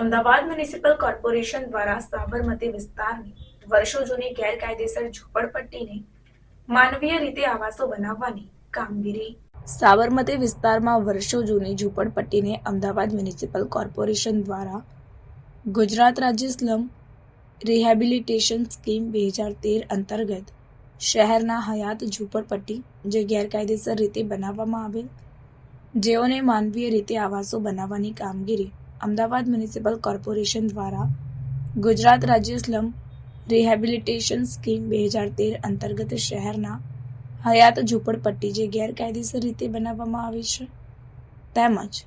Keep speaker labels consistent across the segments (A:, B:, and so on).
A: Ahmedabad municipal corporation દ્વારા સાબરમતી વિસ્તારની વર્ષો જૂની ગેરકાયદેસર ઝૂંપડપટ્ટીને માનવીય રીતે આવાસો બનાવવાની કામગીરી. સાબરમતી વિસ્તારમાં વર્ષો જૂની ઝૂંપડપટ્ટીને અમદાવાદ મ્યુનિસિપલ કોર્પોરેશન દ્વારા ગુજરાત રાજ્ય સ્લમ રિહેબિલિટેશન સ્કીમ બે હજાર તેર અંતર્ગત શહેરના હયાત ઝૂંપડપટ્ટી જે ગેરકાયદેસર રીતે બનાવવામાં આવેલ, જેઓને માનવીય રીતે આવાસો બનાવવાની કામગીરી અમદાવાદ મ્યુનિસિપલ કોર્પોરેશન દ્વારા ગુજરાત રાજ્ય સ્લમ રિહેબિલિટેશન સ્કીમ બે હજાર તેર અંતર્ગત શહેરના હયાત ઝૂંપડપટ્ટી જે ગેરકાયદેસર રીતે બનાવવામાં આવી છે. તેમજ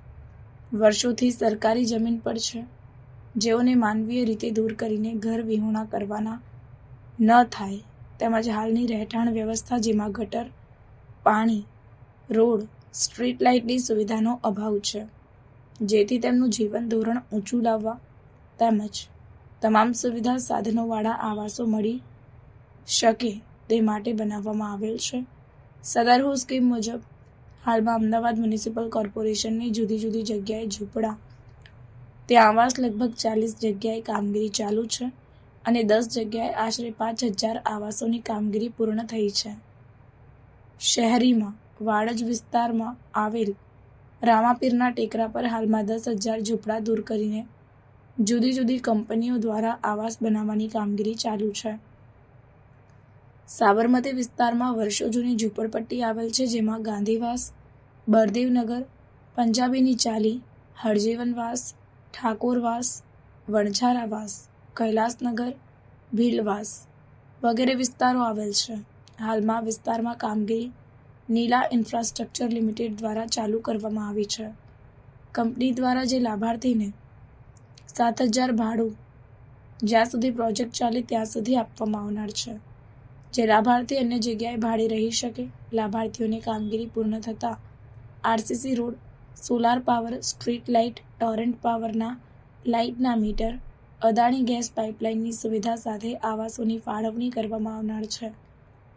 A: વર્ષોથી સરકારી જમીન પર છે. જેઓને માનવીય રીતે દૂર કરીને ઘર વિહોણા કરવાના ન થાય તેમજ હાલની રહેઠાણ વ્યવસ્થા જેમાં ગટર, પાણી, રોડ, સ્ટ્રીટ લાઇટની સુવિધાનો અભાવ છે. જેથી તેમનું જીવન ધોરણ ઊંચું લાવવા તેમજ તમામ સુવિધા સાધનોવાળા આવાસો મળી શકે તે માટે બનાવવામાં આવેલ છે. સદરહુ સ્કીમ મુજબ હાલમાં અમદાવાદ મ્યુનિસિપલ કોર્પોરેશનની જુદી જુદી જગ્યાએ ઝૂંપડા, ત્યાં આવાસ લગભગ ચાલીસ જગ્યાએ કામગીરી ચાલુ છે અને દસ જગ્યાએ આશરે પાંચ હજાર આવાસોની કામગીરી પૂર્ણ થઈ છે. શહેરીમાં, વાડજ વિસ્તારમાં આવેલ રામાપીરના ટેકરા પર હાલમાં દસ હજાર ઝૂંપડા દૂર કરીને જુદી જુદી કંપનીઓ દ્વારા આવાસ બનાવવાની કામગીરી ચાલુ છે. સાબરમતી વિસ્તારમાં વર્ષો જૂની ઝૂંપડપટ્ટી આવેલ છે, જેમાં ગાંધીવાસ, બળદેવનગર, પંજાબીની ચાલી, હરજીવનવાસ, ઠાકોરવાસ વણઝારાવાસ કૈલાસનગર, ભીલવાસ વગેરે વિસ્તારો આવેલ છે. હાલમાં વિસ્તારમાં કામગીરી નીલા ઇન્ફ્રાસ્ટ્રક્ચર લિમિટેડ દ્વારા ચાલુ કરવામાં આવી છે. કંપની દ્વારા જે લાભાર્થીને સાત હજાર ભાડું જ્યાં સુધી પ્રોજેક્ટ ચાલે ત્યાં સુધી આપવામાં આવનાર છે. જે લાભાર્થી અન્ય જગ્યાએ ભાડે રહી શકે, લાભાર્થીઓની કામગીરી પૂર્ણ થતાં RCC road, solar power, street light, Torrent પાવરના લાઇટના મીટર, અદાણી ગેસ પાઇપલાઇનની સુવિધા સાથે આવાસોની ફાળવણી કરવામાં આવનાર છે.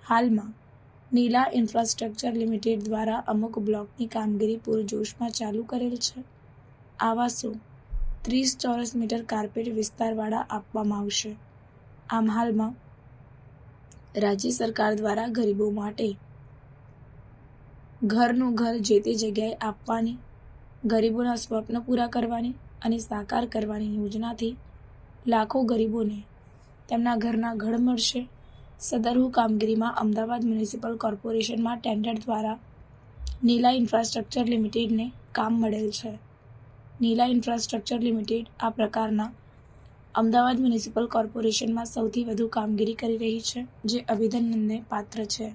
A: હાલમાં નીલા ઇન્ફ્રાસ્ટ્રક્ચર લિમિટેડ દ્વારા અમુક બ્લોકની કામગીરી પૂરજોશમાં ચાલુ કરેલ છે. આવાસો ત્રીસ ચોરસ મીટર કાર્પેટ વિસ્તારવાળા આપવામાં આવશે. આમ હાલમાં રાજ્ય સરકાર દ્વારા ગરીબો માટે ઘરનું ઘર જે તે જગ્યાએ આપવાની, ગરીબોના સ્વપ્ન પૂરા કરવાની અને સાકાર કરવાની યોજનાથી લાખો ગરીબોને તેમના ઘરના ઘર મળશે. સદરહુ કામગીરીમાં અમદાવાદ મ્યુનિસિપલ કોર્પોરેશનમાં ટેન્ડર દ્વારા નીલા ઇન્ફ્રાસ્ટ્રક્ચર લિમિટેડને કામ મળેલ છે. નીલા ઇન્ફ્રાસ્ટ્રક્ચર લિમિટેડ આ પ્રકારના અમદાવાદ મ્યુનિસિપલ કોર્પોરેશનમાં સૌથી વધુ કામગીરી કરી રહી છે, જે અભિનંદનને પાત્ર છે.